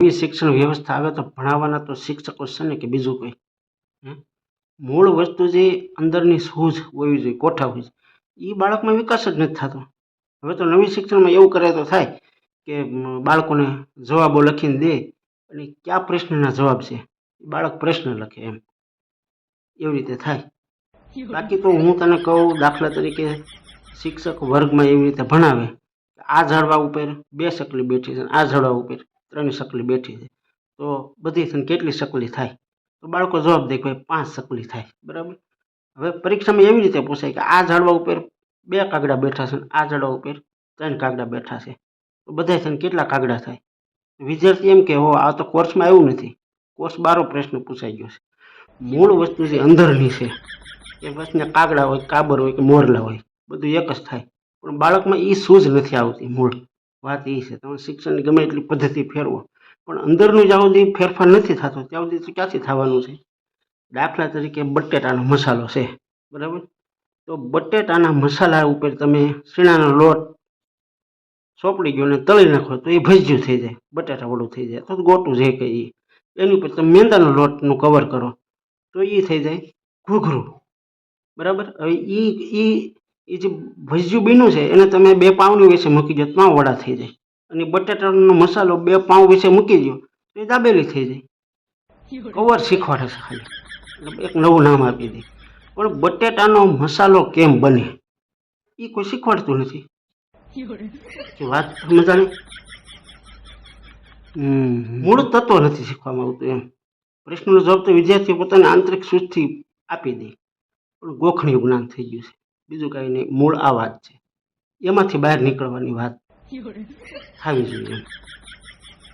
એવી શિક્ષણ વ્યવસ્થા આવે તો ભણાવવાના તો શિક્ષકો છે ને કે બીજું કોઈ? મૂળ વસ્તુ જે અંદરની સૂઝ હોવી જોઈએ, કોઠા હોય એ બાળકમાં વિકાસ જ નથી થતો. હવે તો નવી શિક્ષણમાં એવું કરે તો થાય કે બાળકોને જવાબો લખીને દે અને કયા પ્રશ્નના જવાબ છે? બાળક પ્રશ્ન લખે એમ. એવી રીતે થાય. બાકી તો હું તને કહું, દાખલા તરીકે શિક્ષક વર્ગમાં એવી રીતે ભણાવે, આ ઝાડવા ઉપર બે સકલી બેઠી છે આ ઝાડવા ઉપર ત્રણ સકલી બેઠી છે. તો બધી થઈને કેટલી સકલી થાય? તો બાળકો જવાબ દે કે પાંચ સકલી થાય. બરાબર? હવે પરીક્ષામાં એવી રીતે પૂછાય કે આ ઝાડવા ઉપર બે કાગડા બેઠા છે આ ઝાડવા ઉપર ત્રણ કાગડા બેઠા છે. તો બધા થઈને કેટલા કાગડા થાય? વિદ્યાર્થી એમ કે, હો, આ તો કોર્સમાં આવ્યું નથી. કોર્સ બારો પ્રશ્ન પૂછાઈ ગયો છે. મૂળ વસ્તુ જે અંદરની છે, એ વસ્તુને કાગડા હોય, કાબર હોય કે મોરલા હોય, બધું એક જ થાય. પણ બાળકમાં એ સૂઝ નથી આવતી મૂળ. વાત એ છે તમે શિક્ષણની ગમે એટલી પદ્ધતિ ફેરવો. પણ અંદરનું જ્યાં સુધી ફેરફાર નથી થતો, ત્યાં સુધી તો ક્યાંથી થવાનું છે? દાખલા તરીકે બટેટાનો મસાલો છે, બરાબર? તો બટેટાના મસાલા ઉપર તમે શીણાનો લોટ સોપડી ગયો ને તળી નાખો, તો એ ભજ્યું થઈ જાય બટાટા વડું થઈ જાય, અથવા ગોટું જે કહીએ. એની ઉપર તમે મેંદાનો લોટનું કવર કરો, તો એ થઈ જાય ઘૂઘરું, બરાબર? હવે એ એ એ જે ભજીયું બીનું છે, એને તમે બે પાઉની વિશે મૂકી દો, ત્રણ વડા થઈ જાય. અને બટાટાનો મસાલો બે પાઉં વિશે મૂકી દો, તો એ દાબેલી થઈ જાય. કવર શીખવાડે છે ખાલી. એક નવું નામ આપી દે. પણ બટેટાનો મસાલો કેમ બને? એ કોઈ શીખવાડતું નથી. વાત સમજાણી મૂળ તત્વ નથી શીખવામાં આવતું એમ. પ્રશ્નનો જવાબ તો વિદ્યાર્થીઓ પોતાની આંતરિક સૂચથી આપી દે. પણ ગોખણી જ્ઞાન થઈ ગયું છે. બીજું કાંઈ નહીં મૂળ આ વાત છે. એમાંથી બહાર નીકળવાની વાત થવી જોઈએ.